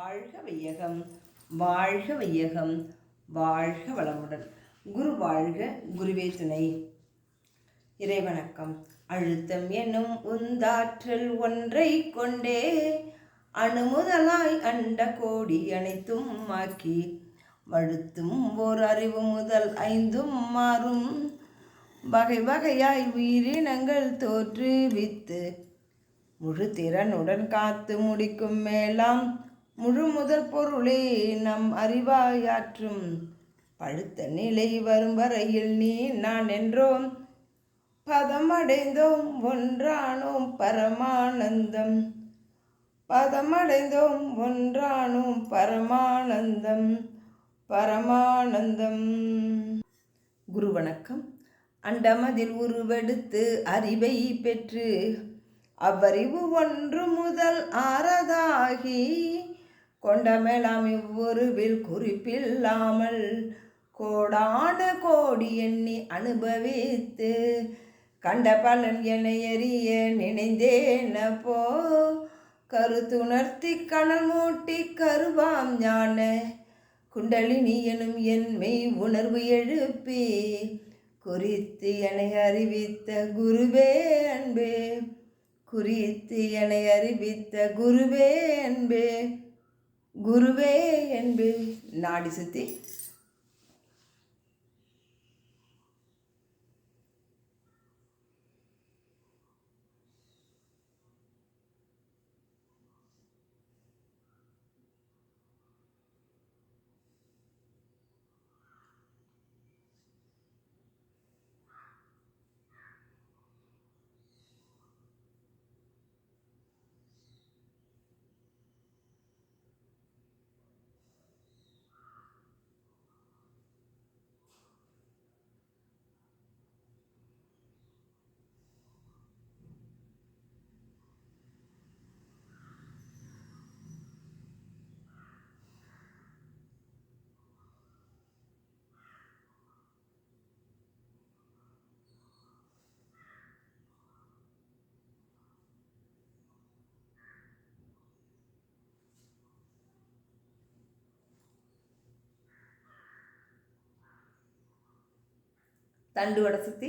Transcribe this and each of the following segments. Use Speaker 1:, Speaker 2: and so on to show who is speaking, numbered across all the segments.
Speaker 1: வாழ்க வையகம் வாழ்க வையகம் வாழ்க வளமுடன் குரு வாழ்க குருவே துணை இறைவணக்கம் அழுத்தம் எனும் உந்தாற்றல் ஒன்றை கொண்டே அணுமுதலாய் அண்ட கோடி அனைத்தும் ஆக்கி வழுத்தும் ஓர் அறிவு முதல் ஐந்தும் மாறும் வகை வகையாய் உயிரினங்கள் தோற்றுவித்து முழு திறனுடன் காத்து முடிக்கும் மேலாம் முழு முதற் பொருளே நம் அறிவாயாற்றும் பழுத்த நிலை வரும் வரையில் நீ நான் என்றோம் பதமடைந்தோம் ஒன்றானோம் பரமானந்தம் பதமடைந்தோம் ஒன்றானோம் பரமானந்தம் பரமானந்தம் குரு வணக்கம் அண்டமதில் உருவெடுத்து அறிவை பெற்று அவ்வறிவு ஒன்று முதல் ஆறதாகி கொண்டமெலாம் இவ்வொருவில் குறிப்பில்லாமல் கோடான கோடி எண்ணி அனுபவித்து கண்ட பலன் என எறிய நினைந்தேனப்போ கருத்துணர்த்தி கணல் மூட்டி கருவாம் ஞான குண்டலினி எனும் என்மை உணர்வு எழுப்பி குறித்து என்னை அறிவித்த குருவே அன்பே குறித்து என்னை அறிவித்த குருவே அன்பே குருவே என்று நாடி சுற்றி தண்டு வடை சுற்றி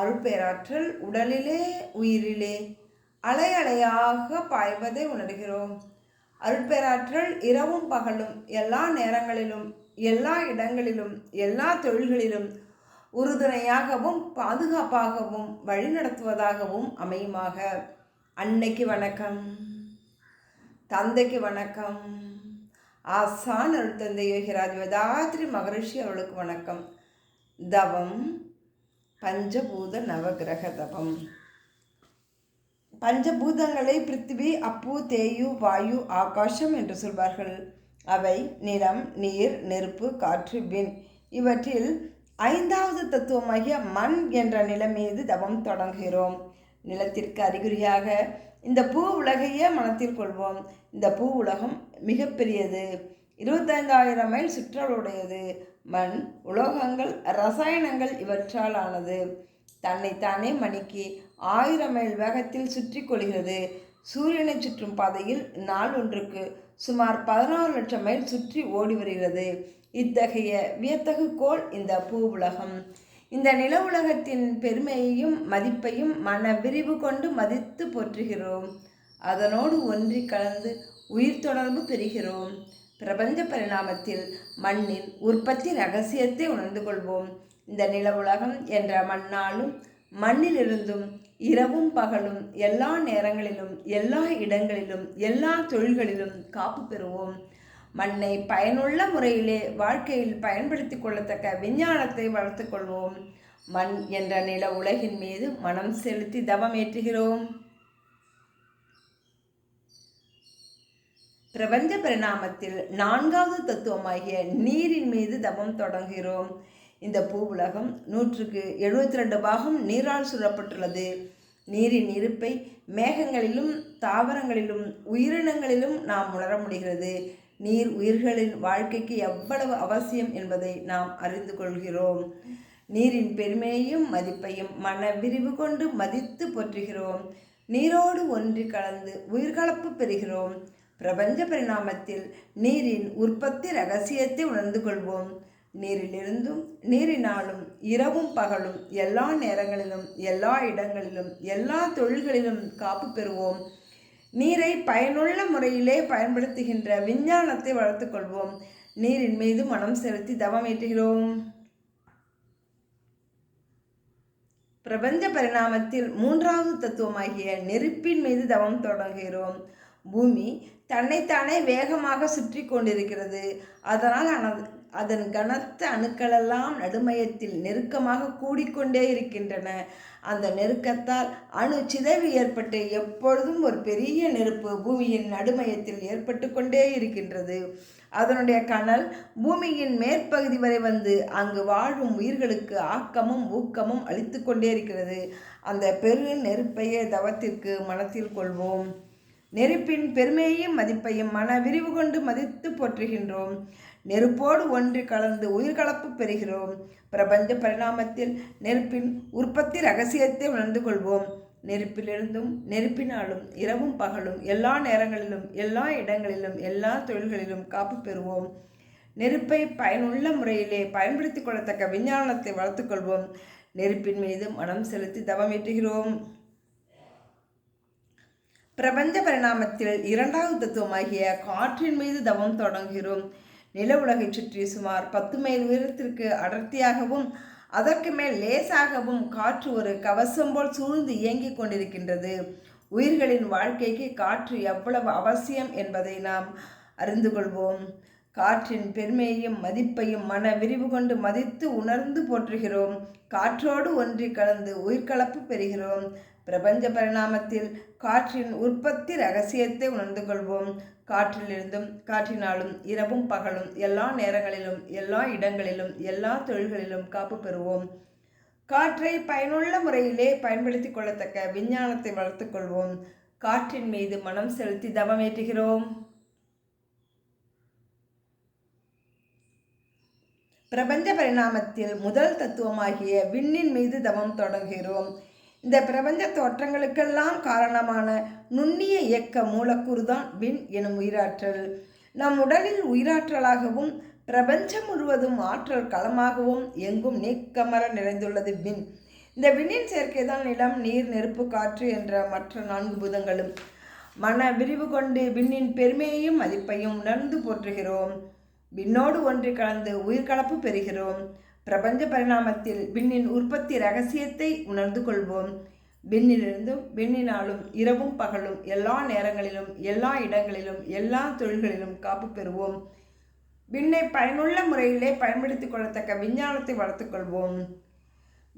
Speaker 1: அருட்பேராற்றல் உடலிலே உயிரிலே அலை அலையாக பாய்வதை உணர்கிறோம் அருட்பேராற்றல் இரவும் பகலும் எல்லா நேரங்களிலும் எல்லா இடங்களிலும் எல்லா தொழில்களிலும் உறுதுணையாகவும் பாதுகாப்பாகவும் வழிநடத்துவதாகவும் அமையுமாக அன்னைக்கு வணக்கம் தந்தைக்கு வணக்கம் ஆசான் அருள் தந்தை யோகிராஜ் வேதாத்ரி மகரிஷி அவர்களுக்கு வணக்கம் தவம் பஞ்சபூத நவகிரக தபம் பஞ்சபூதங்களை பிருத்திவி அப்பு தேயு வாயு ஆகாசம் என்று சொல்வார்கள் அவை நிலம் நீர் நெருப்பு காற்று வின் இவற்றில் ஐந்தாவது தத்துவமாகிய மண் என்ற நிலம் மீது தவம் தொடங்குகிறோம் நிலத்திற்கு அறிகுறியாக இந்த பூ உலகையே மனத்தில் கொள்வோம் இந்த பூ உலகம் மிகப்பெரியது இருபத்தைந்தாயிரம் மைல் சுற்றலுடையது மண் உலோகங்கள் ரசாயனங்கள் இவற்றால் ஆனது தன்னைத்தானே மணிக்கு ஆயிரம் மைல் வேகத்தில் சுற்றி கொள்கிறது சூரியனை சுற்றும் பாதையில் நாள் ஒன்றுக்கு சுமார் பதினாறு லட்சம் மைல் சுற்றி ஓடி வருகிறது இத்தகைய வியத்தகு கோள் இந்த பூ உலகம் இந்த நில உலகத்தின் பெருமையையும் மதிப்பையும் மன விரிவு கொண்டு மதித்து போற்றுகிறோம் அதனோடு ஒன்றி கலந்து உயிர் தொடர்பு பெறுகிறோம் பிரபஞ்ச பரிணாமத்தில் மண்ணின் உற்பத்தி ரகசியத்தை உணர்ந்து கொள்வோம் இந்த நில உலகம் என்ற மண்ணாலும் மண்ணிலிருந்தும் இரவும் பகலும் எல்லா நேரங்களிலும் எல்லா இடங்களிலும் எல்லா தொழில்களிலும் காப்பு பெறுவோம் மண்ணை பயனுள்ள முறையிலே வாழ்க்கையில் பயன்படுத்தி கொள்ளத்தக்க விஞ்ஞானத்தை வளர்த்து கொள்வோம் மண் என்ற நில உலகின் மீது மனம் செலுத்தி தவமேற்றுகிறோம் பிரபஞ்ச பரிணாமத்தில் நான்காவது தத்துவமாகிய நீரின் மீது தவம் தொடங்குகிறோம் இந்த பூ உலகம் நூற்றுக்கு எழுபத்தி ரெண்டு பாகம் நீரால் சூழப்பட்டுள்ளது நீரின் இருப்பை மேகங்களிலும் தாவரங்களிலும் உயிரினங்களிலும் நாம் உணர முடிகிறது நீர் உயிர்களின் வாழ்க்கைக்கு எவ்வளவு அவசியம் என்பதை நாம் அறிந்து கொள்கிறோம் நீரின் பெருமையையும் மதிப்பையும் மன விரிவு கொண்டு மதித்து போற்றுகிறோம் நீரோடு ஒன்றி கலந்து உயிர்கலப்பு பெறுகிறோம் பிரபஞ்ச பரிணாமத்தில் நீரின் உற்பத்தி ரகசியத்தை உணர்ந்து கொள்வோம் நீரிலிருந்தும் நீரினாலும் இரவும் பகலும் எல்லா நேரங்களிலும் எல்லா இடங்களிலும் எல்லா தொழில்களிலும் காப்பு பெறுவோம் நீரை பயனுள்ள முறையிலே பயன்படுத்துகின்ற விஞ்ஞானத்தை வளர்த்துக்கொள்வோம் நீரின் மீது மனம் செலுத்தி தவம் ஏற்றுகிறோம் பிரபஞ்ச பரிணாமத்தில் மூன்றாவது தத்துவமாகிய நெருப்பின் மீது தவம் தொடங்குகிறோம் பூமி தன்னைத்தானே வேகமாக சுற்றி கொண்டிருக்கிறது அதனால் அதன் கனத்த அணுக்களெல்லாம் நடுமையத்தில் நெருக்கமாக கூடிக்கொண்டே இருக்கின்றன அந்த நெருக்கத்தால் அணு சிதைவு ஏற்பட்டு எப்பொழுதும் ஒரு பெரிய நெருப்பு பூமியின் நடுமையத்தில் ஏற்பட்டு கொண்டே இருக்கின்றது அதனுடைய கனல் பூமியின் மேற்பகுதி வரை வந்து அங்கு வாழும் உயிர்களுக்கு ஆக்கமும் ஊக்கமும் அளித்து கொண்டே இருக்கிறது அந்த பெரு நெருப்பையே தவத்திற்கு மனத்தில் கொள்வோம் நெருப்பின் பெருமையையும் மதிப்பையும் மன விரிவு கொண்டு மதித்து போற்றுகின்றோம் நெருப்போடு ஒன்று கலந்து உயிர்கலப்பு பெறுகிறோம் பிரபஞ்ச பரிணாமத்தில் நெருப்பின் உற்பத்தி ரகசியத்தை உணர்ந்து கொள்வோம் நெருப்பிலிருந்தும் நெருப்பினாலும் இரவும் பகலும் எல்லா நேரங்களிலும் எல்லா இடங்களிலும் எல்லா தொழில்களிலும் காப்பு பெறுவோம் நெருப்பை பயனுள்ள முறையிலே பயன்படுத்தி கொள்ளத்தக்க விஞ்ஞானத்தை வளர்த்துக்கொள்வோம் நெருப்பின் மீது மனம் செலுத்தி தவமீட்டுகிறோம் பிரபஞ்ச பரிணாமத்தில் இரண்டாவது தத்துவமாகிய காற்றின் மீது தவம் தொடங்குகிறோம் நில உலகை சுற்றி சுமார் பத்து மைல் உயரத்திற்கு அடர்த்தியாகவும் அதற்கு மேல் லேசாகவும் காற்று ஒரு கவசம் போல் சூழ்ந்து இயங்கிக் கொண்டிருக்கின்றது உயிர்களின் வாழ்க்கைக்கு காற்று எவ்வளவு அவசியம் என்பதை நாம் அறிந்து கொள்வோம் காற்றின் பெருமையையும் மதிப்பையும் மன விரிவு கொண்டு மதித்து உணர்ந்து போற்றுகிறோம் காற்றோடு ஒன்றி கலந்து உயிர்கலப்பு பெறுகிறோம் பிரபஞ்ச பரிணாமத்தில் காற்றின் உற்பத்தி ரகசியத்தை உணர்ந்து கொள்வோம் காற்றிலிருந்தும் காற்றினாலும் இரவும் பகலும் எல்லா நேரங்களிலும் எல்லா இடங்களிலும் எல்லா தொழில்களிலும் காப்பு பெறுவோம் காற்றை பயனுள்ள முறையிலே பயன்படுத்தி கொள்ளத்தக்க விஞ்ஞானத்தை வளர்த்துக்கொள்வோம் காற்றின் மீது மனம் செலுத்தி தவமேற்றுகிறோம் பிரபஞ்ச பரிணாமத்தில் முதல் தத்துவமாகிய விண்ணின் மீது தவம் தொடங்குகிறோம் இந்த பிரபஞ்ச தோற்றங்களுக்கெல்லாம் காரணமான நுண்ணிய இயக்க மூலக்கூறு தான் விண் எனும் உயிராற்றல் நம் உடலில் உயிராற்றலாகவும் பிரபஞ்சம் முழுவதும் ஆற்றல் களமாகவும் எங்கும் நீக்கமர நிறைந்துள்ளது விண் இந்த விண்ணின் தான் நிலம் நீர் நெருப்பு காற்று என்ற மற்ற நான்கு புதங்களும் மன விரிவு கொண்டு விண்ணின் பெருமையையும் மதிப்பையும் உணர்ந்து போற்றுகிறோம் விண்ணோடு ஒன்றி கலந்து உயிர்கலப்பு பெறுகிறோம் பிரபஞ்ச பரிணாமத்தில் விண்ணின் உற்பத்தி ரகசியத்தை உணர்ந்து கொள்வோம் விண்ணிலிருந்தும் விண்ணினாலும் இரவும் பகலும் எல்லா நேரங்களிலும் எல்லா இடங்களிலும் எல்லா தொழில்களிலும் காப்பு பெறுவோம் விண்ணை பயனுள்ள முறையிலே பயன்படுத்திக் கொள்ளத்தக்க விஞ்ஞானத்தை வளர்த்துக்கொள்வோம்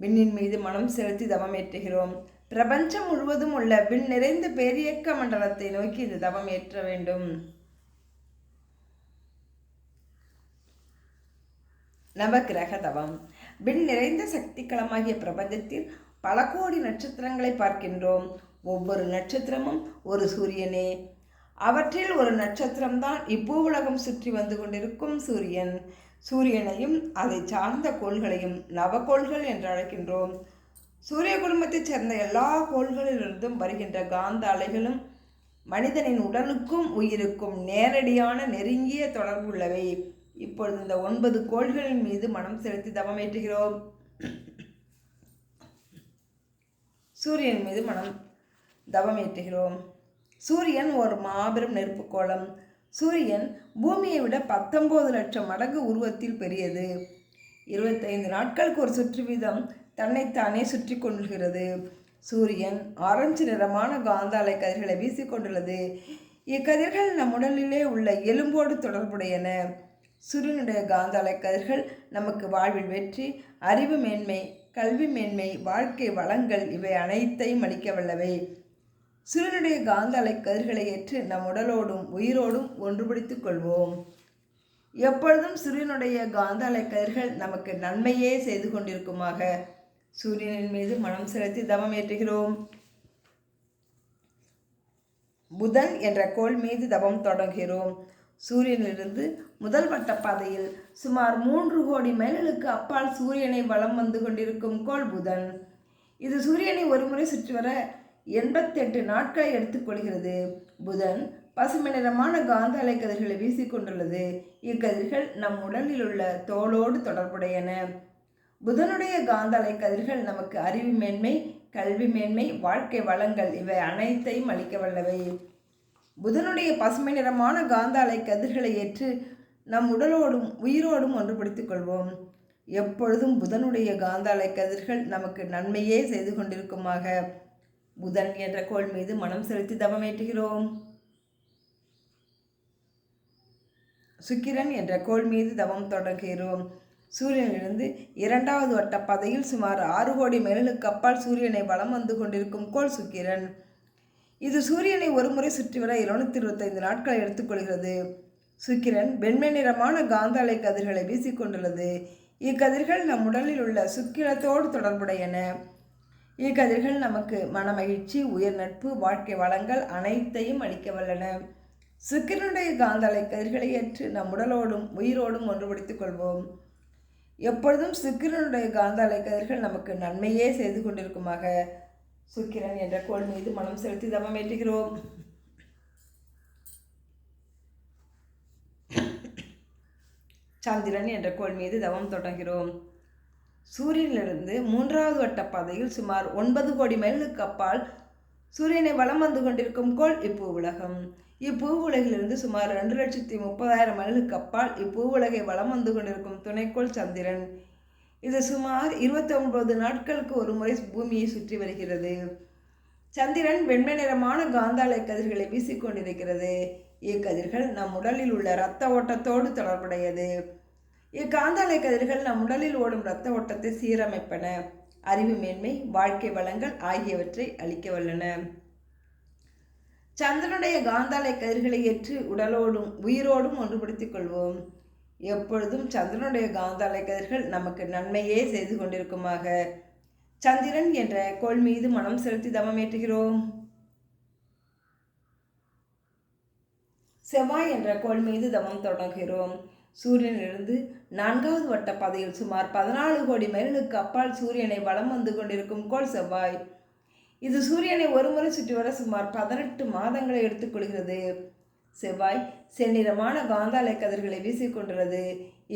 Speaker 1: விண்ணின் மீது மனம் செலுத்தி தவம் ஏற்றுகிறோம் பிரபஞ்சம் முழுவதும் உள்ள விண் நிறைந்த பேரியக்க மண்டலத்தை நோக்கி இந்த தவம் ஏற்ற வேண்டும் நவகிரக தவம் விண் நிறைந்த சக்தி களமாகிய பிரபஞ்சத்தில் பல கோடி நட்சத்திரங்களை பார்க்கின்றோம் ஒவ்வொரு நட்சத்திரமும் ஒரு சூரியனே அவற்றில் ஒரு நட்சத்திரம்தான் இப்போ உலகம் சுற்றி வந்து கொண்டிருக்கும் சூரியன் சூரியனையும் அதை சார்ந்த கோள்களையும் நவகோள்கள் என்று அழைக்கின்றோம் சூரிய குடும்பத்தைச் சேர்ந்த எல்லா கோள்களிலிருந்தும் வருகின்ற காந்த அலைகளும் மனிதனின் உடலுக்கும் உயிருக்கும் நேரடியான நெருங்கிய தொடர்புள்ளவை இப்பொழுது இந்த ஒன்பது கோள்களின் மீது மனம் செலுத்தி தவமேற்றுகிறோம் சூரியன் மீது மனம் தவமேற்றுகிறோம் சூரியன் ஒரு மாபெரும் நெருப்பு கோளம் சூரியன் பூமியை விட பத்தொம்போது லட்சம் மடங்கு உருவத்தில் பெரியது இருபத்தைந்து நாட்களுக்கு ஒரு சுற்று வீதம் தன்னைத்தானே சுற்றி கொள்கிறது சூரியன் ஆரஞ்சு நிறமான காந்த அலை கதிர்களை வீசிக்கொண்டுள்ளது இக்கதிர்கள் நம் உடலிலே உள்ள எலும்போடு தொடர்புடையன சுருநுடைய காந்த அலைக்கதிர்கள் நமக்கு வாழ்வில் வெற்றி அறிவு மேன்மை கல்வி மேன்மை வாழ்க்கை வளங்கள் இவை அனைத்தையும் அளிக்க வல்லவை சுருனுடைய காந்த அலைக்கதிர்களை ஏற்று நம் உடலோடும் உயிரோடும் ஒன்றுபடுத்திக் கொள்வோம் எப்பொழுதும் சூரியனுடைய காந்த அலைக்கதிர்கள் நமக்கு நன்மையே செய்து கொண்டிருக்குமாக சூரியனின் மீது மனம் செலுத்தி தவம் ஏற்றுகிறோம் புதன் என்ற கோள் மீது தவம் தொடங்குகிறோம் சூரியனிலிருந்து முதல் வட்டப்பாதையில் சுமார் மூன்று கோடி மைல்களுக்கு அப்பால் சூரியனை வளம் வந்து கொண்டிருக்கும் கோள் புதன் இது சூரியனை ஒருமுறை சுற்றி வர எண்பத்தெட்டு நாட்களை எடுத்துக்கொள்கிறது புதன் பசுமை நிறமான காந்த வீசிக் வீசிக்கொண்டுள்ளது இக்கதிர்கள் நம் உடலில் உள்ள தோளோடு தொடர்புடையன புதனுடைய காந்த கதிர்கள் நமக்கு அறிவு மேன்மை கல்வி மேன்மை வாழ்க்கை வளங்கள் இவை அனைத்தையும் அளிக்க வல்லவை புதனுடைய பசுமை நிறமான காந்தாலை கதிர்களை ஏற்று நம் உடலோடும் உயிரோடும் ஒன்றுபடுத்திக் கொள்வோம் எப்பொழுதும் புதனுடைய காந்தாலை கதிர்கள் நமக்கு நன்மையே செய்து கொண்டிருக்குமாக புதன் என்ற கோள் மீது மனம் செலுத்தி தவமேற்றுகிறோம் சுக்கிரன் என்ற கோள் மீது தவம் தொடங்குகிறோம் சூரியனிலிருந்து இரண்டாவது வட்ட பதையில் சுமார் ஆறு கோடி மேலுக்கு அப்பால் சூரியனை வலம் வந்து கொண்டிருக்கும் கோள் சுக்கிரன் இது சூரியனை ஒருமுறை சுற்றிவர இருநூத்தி இருபத்தைந்து நாட்களை எடுத்துக்கொள்கிறது சுக்கிரன் வெண்மை நிறமான காந்த அலை கதிர்களை வீசிக்கொண்டுள்ளது இக்கதிர்கள் நம் உடலில் உள்ள சுக்கிரத்தோடு தொடர்புடையன இக்கதிர்கள் நமக்கு மன மகிழ்ச்சி உயர் நட்பு வாழ்க்கை வளங்கள் அனைத்தையும் அளிக்க வல்லன சுக்கிரனுடைய காந்தலை கதிர்களை ஏற்று நம் உடலோடும் உயிரோடும் ஒன்றுபடுத்திக் கொள்வோம் எப்பொழுதும் சுக்கிரனுடைய காந்தலை கதிர்கள் நமக்கு நன்மையே செய்து கொண்டிருக்குமாக சுக்கிரன் என்ற கோள் மீது மனம் செலுத்தி தவம் ஏற்றுகிறோம் சந்திரன் என்ற கோள் மீது தவம் தொடங்குகிறோம் சூரியனிலிருந்து மூன்றாவது வட்ட பாதையில் சுமார் ஒன்பது கோடி மைலுக்கு அப்பால் சூரியனை வலம் வந்து கொண்டிருக்கும் கோள் இப்பூ உலகம் இப்பூ உலகிலிருந்து சுமார் ரெண்டு லட்சத்தி முப்பதாயிரம் மைலுக்கு அப்பால் இப்பூ உலகை வளம் வந்து கொண்டிருக்கும் துணைக்கோள் சந்திரன் இது சுமார் இருபத்தொன்பது நாட்களுக்கு ஒரு முறை பூமியை சுற்றி வருகிறது சந்திரன் வெண்மை நிறமான காந்தாலை கதிர்களை வீசிக்கொண்டிருக்கிறது இக்கதிர்கள் நம் உடலில் உள்ள இரத்த ஓட்டத்தோடு தொடர்புடையது இக்காந்தாலை கதிர்கள் நம் உடலில் ஓடும் இரத்த ஓட்டத்தை சீரமைப்பன அறிவு மேன்மை வாழ்க்கை வளங்கள் ஆகியவற்றை அளிக்க வல்லன சந்திரனுடைய காந்தாலை கதிர்களை ஏற்று உடலோடும் உயிரோடும் ஒன்றுபடுத்திக் கொள்வோம் எப்பொழுதும் சந்திரனுடைய காந்த கதிர்கள் நமக்கு நன்மையே செய்து கொண்டிருக்குமாக சந்திரன் என்ற கோள் மீது மனம் செலுத்தி தவம் ஏற்றுகிறோம் செவ்வாய் என்ற கோள் மீது தவம் தொடங்குகிறோம் சூரியனிலிருந்து நான்காவது வட்ட பாதையில் சுமார் பதினாலு கோடி மைலுக்கு அப்பால் சூரியனை வலம் வந்து கொண்டிருக்கும் கோள் செவ்வாய் இது சூரியனை ஒருமுறை சுற்றி வர சுமார் பதினெட்டு மாதங்களை எடுத்துக்கொள்கிறது செவ்வாய் செந்நிறமான காந்தாலை கதிர்களை வீசிக்கொண்டுள்ளது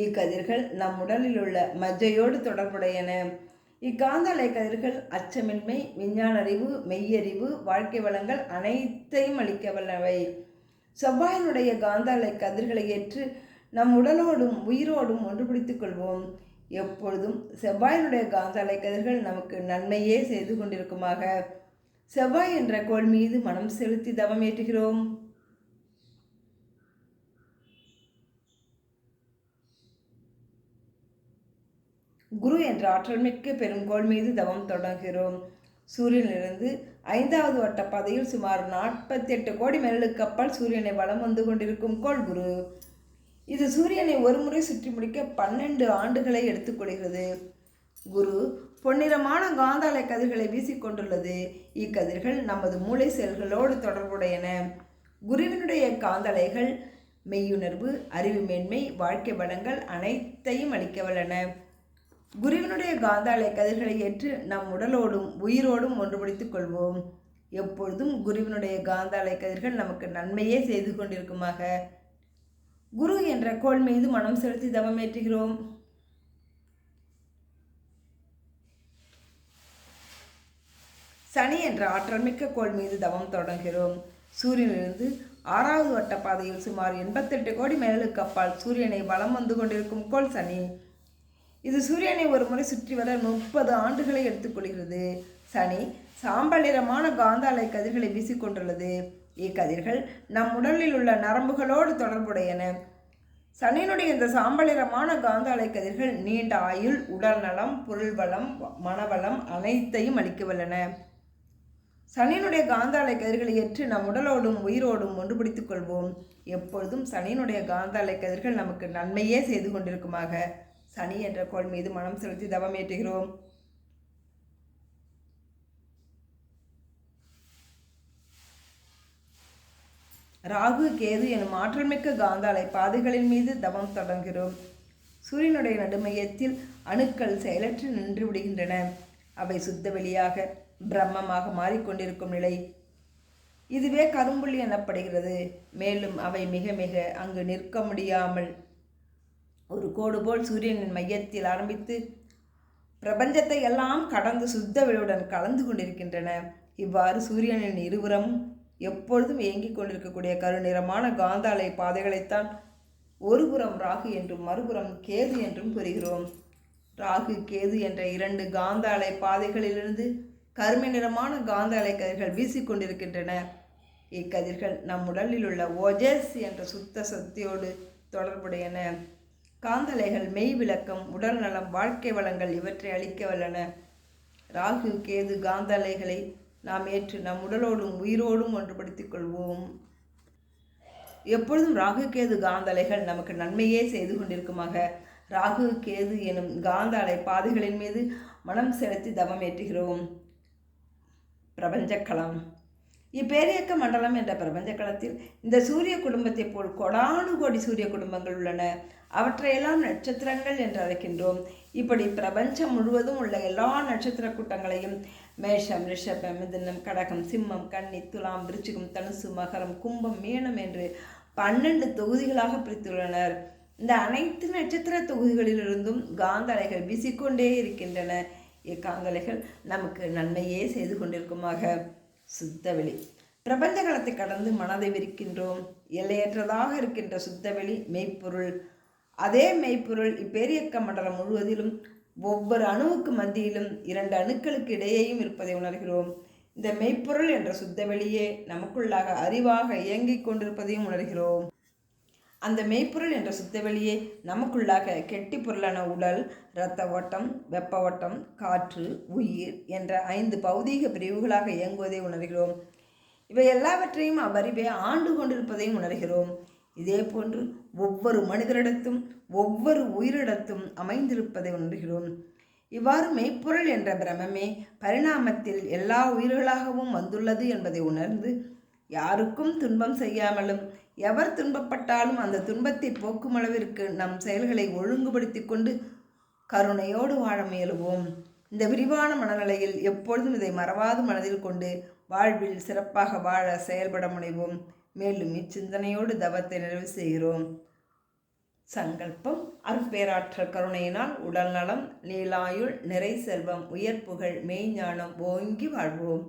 Speaker 1: இக்கதிர்கள் நம் உடலில் உள்ள மஜ்ஜையோடு தொடர்புடையன இக்காந்தாலை கதிர்கள் அச்சமின்மை விஞ்ஞான அறிவு மெய்யறிவு வாழ்க்கை வளங்கள் அனைத்தையும் அளிக்க வல்லவை செவ்வாயினுடைய காந்தாலை கதிர்களை ஏற்று நம் உடலோடும் உயிரோடும் ஒன்று பிடித்து கொள்வோம் எப்பொழுதும் செவ்வாயினுடைய காந்தாலை கதிர்கள் நமக்கு நன்மையே செய்து கொண்டிருக்குமாக செவ்வாய் என்ற கோள் மீது மனம் செலுத்தி தவம் ஏற்றுகிறோம் என்ற பெரும் பெருங்கோள் மீது தவம் தொடர்கிறோம் சூரியனிலிருந்து ஐந்தாவது வட்ட பாதையில் சுமார் நாற்பத்தி எட்டு கோடி மைலுக்கு அப்பால் சூரியனை வலம் வந்து கொண்டிருக்கும் கோள் குரு இது சூரியனை ஒருமுறை சுற்றி முடிக்க பன்னெண்டு ஆண்டுகளை எடுத்துக்கொள்கிறது குரு பொன்னிறமான காந்தாலை கதிர்களை வீசிக்கொண்டுள்ளது இக்கதிர்கள் நமது மூளை செல்களோடு தொடர்புடையன குருவினுடைய காந்தலைகள் மெய்யுணர்வு அறிவு மேன்மை வாழ்க்கை வளங்கள் அனைத்தையும் அளிக்க வல்லன குருவினுடைய காந்தாலை கதிர்களை ஏற்று நம் உடலோடும் உயிரோடும் ஒன்றுபடுத்திக் கொள்வோம் எப்பொழுதும் குருவினுடைய காந்தாலை கதிர்கள் நமக்கு நன்மையே செய்து கொண்டிருக்குமாக குரு என்ற கோள் மீது மனம் செலுத்தி தவமேற்றுகிறோம் சனி என்ற ஆற்றல் மிக்க கோள் மீது தவம் தொடங்குகிறோம் சூரியனிலிருந்து ஆறாவது வட்ட பாதையில் சுமார் எண்பத்தெட்டு கோடி மேலுக்கு அப்பால் சூரியனை வலம் வந்து கொண்டிருக்கும் கோள் சனி இது சூரியனை ஒரு முறை சுற்றி வர முப்பது ஆண்டுகளை எடுத்துக்கொள்கிறது சனி சாம்பல் நிறமான காந்த அலை கதிர்களை வீசிக்கொண்டுள்ளது இக்கதிர்கள் நம் உடலில் உள்ள நரம்புகளோடு தொடர்புடையன சனியினுடைய இந்த நிறமான காந்த கதிர்கள் நீண்ட ஆயுள் உடல் நலம் பொருள் வளம் மனவளம் அனைத்தையும் அளிக்க வல்லன சனியினுடைய காந்த கதிர்களை ஏற்று நம் உடலோடும் உயிரோடும் ஒன்று பிடித்துக் கொள்வோம் எப்பொழுதும் சனியினுடைய காந்த கதிர்கள் நமக்கு நன்மையே செய்து கொண்டிருக்குமாக சனி என்ற கோள் மீது மனம் செலுத்தி ஏற்றுகிறோம் ராகு கேது எனும் ஆற்றல்மிக்க காந்தாலை பாதைகளின் மீது தவம் தொடங்குகிறோம் சூரியனுடைய நடுமையத்தில் அணுக்கள் செயலற்று நின்று விடுகின்றன அவை சுத்த வெளியாக பிரம்மமாக மாறிக்கொண்டிருக்கும் நிலை இதுவே கரும்புள்ளி எனப்படுகிறது மேலும் அவை மிக மிக அங்கு நிற்க முடியாமல் ஒரு கோடு போல் சூரியனின் மையத்தில் ஆரம்பித்து பிரபஞ்சத்தை எல்லாம் கடந்து சுத்த விழுவுடன் கலந்து கொண்டிருக்கின்றன இவ்வாறு சூரியனின் இருபுறம் எப்பொழுதும் இயங்கிக் கொண்டிருக்கக்கூடிய கருநிறமான காந்தாலை பாதைகளைத்தான் ஒரு புறம் ராகு என்றும் மறுபுறம் கேது என்றும் புரிகிறோம் ராகு கேது என்ற இரண்டு காந்த பாதைகளிலிருந்து கருமை நிறமான காந்த கதிர்கள் வீசிக்கொண்டிருக்கின்றன இக்கதிர்கள் நம் உடலில் உள்ள ஓஜஸ் என்ற சுத்த சக்தியோடு தொடர்புடையன காந்தலைகள் மெய் விளக்கம் உடல் நலம் வாழ்க்கை வளங்கள் இவற்றை அளிக்க வல்லன ராகு கேது காந்தலைகளை நாம் ஏற்று நம் உடலோடும் உயிரோடும் ஒன்றுபடுத்திக் கொள்வோம் எப்பொழுதும் ராகு கேது காந்தலைகள் நமக்கு நன்மையே செய்து கொண்டிருக்குமாக ராகு கேது எனும் காந்த அலை பாதைகளின் மீது மனம் செலுத்தி தவம் பிரபஞ்ச பிரபஞ்சக்கலம் இப்பேரியக்க மண்டலம் என்ற பிரபஞ்ச களத்தில் இந்த சூரிய குடும்பத்தைப் போல் கொடானு கோடி சூரிய குடும்பங்கள் உள்ளன அவற்றையெல்லாம் நட்சத்திரங்கள் என்று அழைக்கின்றோம் இப்படி பிரபஞ்சம் முழுவதும் உள்ள எல்லா நட்சத்திர கூட்டங்களையும் மேஷம் ரிஷபம் மிதனம் கடகம் சிம்மம் கன்னி துலாம் விருச்சிகம் தனுசு மகரம் கும்பம் மீனம் என்று பன்னெண்டு தொகுதிகளாக பிரித்துள்ளனர் இந்த அனைத்து நட்சத்திர தொகுதிகளிலிருந்தும் காந்தலைகள் வீசிக்கொண்டே இருக்கின்றன இக்காந்தலைகள் நமக்கு நன்மையே செய்து கொண்டிருக்குமாக சுத்தவெளி பிரபஞ்ச காலத்தை கடந்து மனதை விரிக்கின்றோம் எல்லையற்றதாக இருக்கின்ற சுத்தவெளி மெய்ப்பொருள் அதே மெய்ப்பொருள் இப்பேரியக்க மண்டலம் முழுவதிலும் ஒவ்வொரு அணுவுக்கு மத்தியிலும் இரண்டு அணுக்களுக்கு இடையேயும் இருப்பதை உணர்கிறோம் இந்த மெய்ப்பொருள் என்ற சுத்தவெளியே நமக்குள்ளாக அறிவாக இயங்கிக் கொண்டிருப்பதையும் உணர்கிறோம் அந்த மெய்ப்பொருள் என்ற சுத்தவெளியே நமக்குள்ளாக கெட்டி பொருளான உடல் இரத்த ஓட்டம் வெப்ப ஓட்டம் காற்று உயிர் என்ற ஐந்து பௌதீக பிரிவுகளாக இயங்குவதை உணர்கிறோம் இவை எல்லாவற்றையும் அவ்வறிவே ஆண்டு கொண்டிருப்பதையும் உணர்கிறோம் இதே போன்று ஒவ்வொரு மனிதரிடத்தும் ஒவ்வொரு உயிரிடத்தும் அமைந்திருப்பதை உணர்கிறோம் இவ்வாறு மெய்ப்பொருள் என்ற பிரமமே பரிணாமத்தில் எல்லா உயிர்களாகவும் வந்துள்ளது என்பதை உணர்ந்து யாருக்கும் துன்பம் செய்யாமலும் எவர் துன்பப்பட்டாலும் அந்த துன்பத்தை போக்கும் அளவிற்கு நம் செயல்களை ஒழுங்குபடுத்தி கொண்டு கருணையோடு வாழ முயலுவோம் இந்த விரிவான மனநிலையில் எப்பொழுதும் இதை மறவாது மனதில் கொண்டு வாழ்வில் சிறப்பாக வாழ செயல்பட முனைவோம் மேலும் இச்சிந்தனையோடு தவத்தை நிறைவு செய்கிறோம் சங்கல்பம் அற்பேராற்றல் கருணையினால் உடல்நலம் நீலாயுள் நிறை செல்வம் உயர்ப்புகள் மெய்ஞானம் ஓங்கி வாழ்வோம்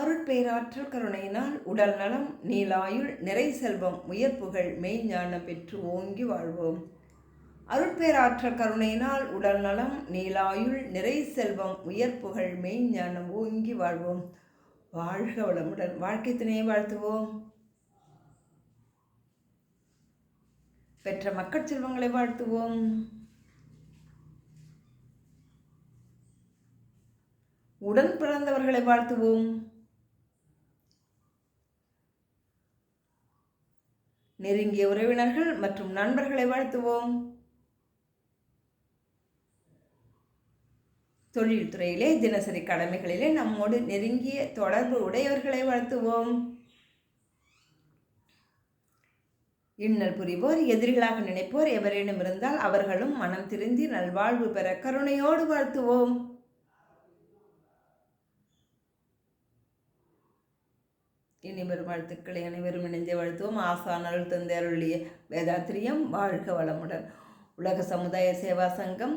Speaker 1: அருட்பேராற்றல் கருணையினால் உடல் நலம் நீலாயுள் நிறை செல்வம் உயர்ப்புகள் மெய்ஞானம் பெற்று ஓங்கி வாழ்வோம் அருட்பேராற்றல் கருணையினால் உடல் நலம் நீலாயுள் நிறை செல்வம் உயர்ப்புகள் மெய்ஞானம் ஓங்கி வாழ்வோம் வாழ்க வளமுடன் வாழ்க்கை துணையை வாழ்த்துவோம் பெற்ற மக்கள் செல்வங்களை வாழ்த்துவோம் உடன் பிறந்தவர்களை வாழ்த்துவோம் நெருங்கிய உறவினர்கள் மற்றும் நண்பர்களை வாழ்த்துவோம் தொழில்துறையிலே தினசரி கடமைகளிலே நம்மோடு நெருங்கிய தொடர்பு உடையவர்களை வாழ்த்துவோம் இன்னல் புரிவோர் எதிரிகளாக நினைப்போர் எவரேனும் இருந்தால் அவர்களும் மனம் திருந்தி நல்வாழ்வு பெற கருணையோடு வாழ்த்துவோம் இனிய பெருமாழ்த்துக்களை அனைவரும் இணைந்து வாழ்த்துவோம் ஆசான் தந்தையருளிய வேதாத்திரியம் வாழ்க வளமுடன் உலக சமுதாய சேவா சங்கம்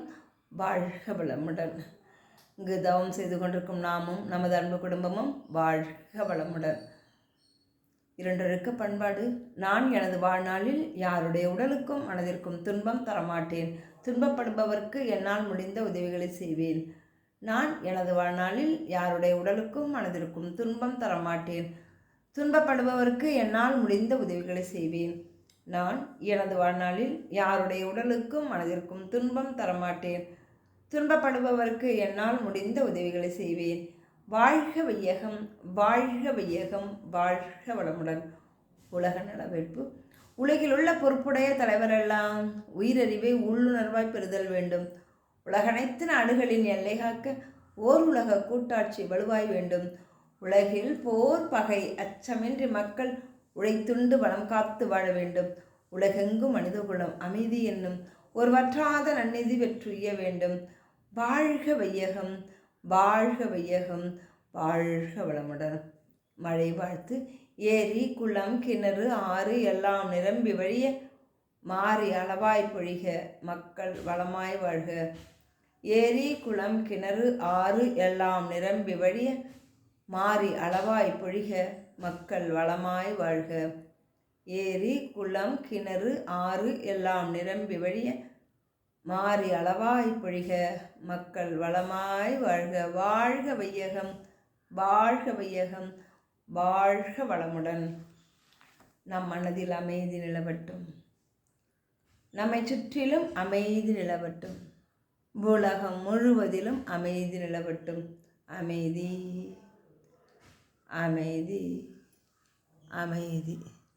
Speaker 1: வாழ்க வளமுடன் இங்கு தவம் செய்து கொண்டிருக்கும் நாமும் நமது அன்பு குடும்பமும் வாழ்க வளமுடன் இரண்டருக்கு பண்பாடு நான் எனது வாழ்நாளில் யாருடைய உடலுக்கும் மனதிற்கும் துன்பம் தரமாட்டேன் துன்பப்படுபவர்க்கு என்னால் முடிந்த உதவிகளை செய்வேன் நான் எனது வாழ்நாளில் யாருடைய உடலுக்கும் மனதிற்கும் துன்பம் தரமாட்டேன் துன்பப்படுபவருக்கு என்னால் முடிந்த உதவிகளை செய்வேன் நான் எனது வாழ்நாளில் யாருடைய உடலுக்கும் மனதிற்கும் துன்பம் தரமாட்டேன் துன்பப்படுபவருக்கு என்னால் முடிந்த உதவிகளை செய்வேன் வாழ்க வையகம் வாழ்க வையகம் வாழ்க வளமுடன் உலக நலவெட்பு உலகில் உள்ள பொறுப்புடைய தலைவரெல்லாம் உயிரறிவை உள்ளுணர்வாய் பெறுதல் வேண்டும் உலகனைத்து நாடுகளின் எல்லை காக்க ஓர் உலக கூட்டாட்சி வலுவாய் வேண்டும் உலகில் போர் பகை அச்சமின்றி மக்கள் உழைத்துண்டு வளம் காத்து வாழ வேண்டும் உலகெங்கும் மனிதகுலம் அமைதி என்னும் ஒரு வற்றாத நன்னிதி பெற்றுய வேண்டும் வாழ்க வையகம் வாழ்க வையகம் வாழ்க வளமுடன் மழை வாழ்த்து ஏரி குளம் கிணறு ஆறு எல்லாம் நிரம்பி வழிய மாறி அளவாய் பொழிக மக்கள் வளமாய் வாழ்க ஏரி குளம் கிணறு ஆறு எல்லாம் நிரம்பி வழிய மாறி அளவாய் பொழிக மக்கள் வளமாய் வாழ்க ஏரி குளம் கிணறு ஆறு எல்லாம் நிரம்பி வழிய மாறி அளவாய் பொழிக மக்கள் வளமாய் வாழ்க வாழ்க வையகம் வாழ்க வையகம் வாழ்க வளமுடன் நம் மனதில் அமைதி நிலவட்டும் நம்மை சுற்றிலும் அமைதி நிலவட்டும் உலகம் முழுவதிலும் அமைதி நிலவட்டும் அமைதி ఆమె ఇది ఆమె ఇది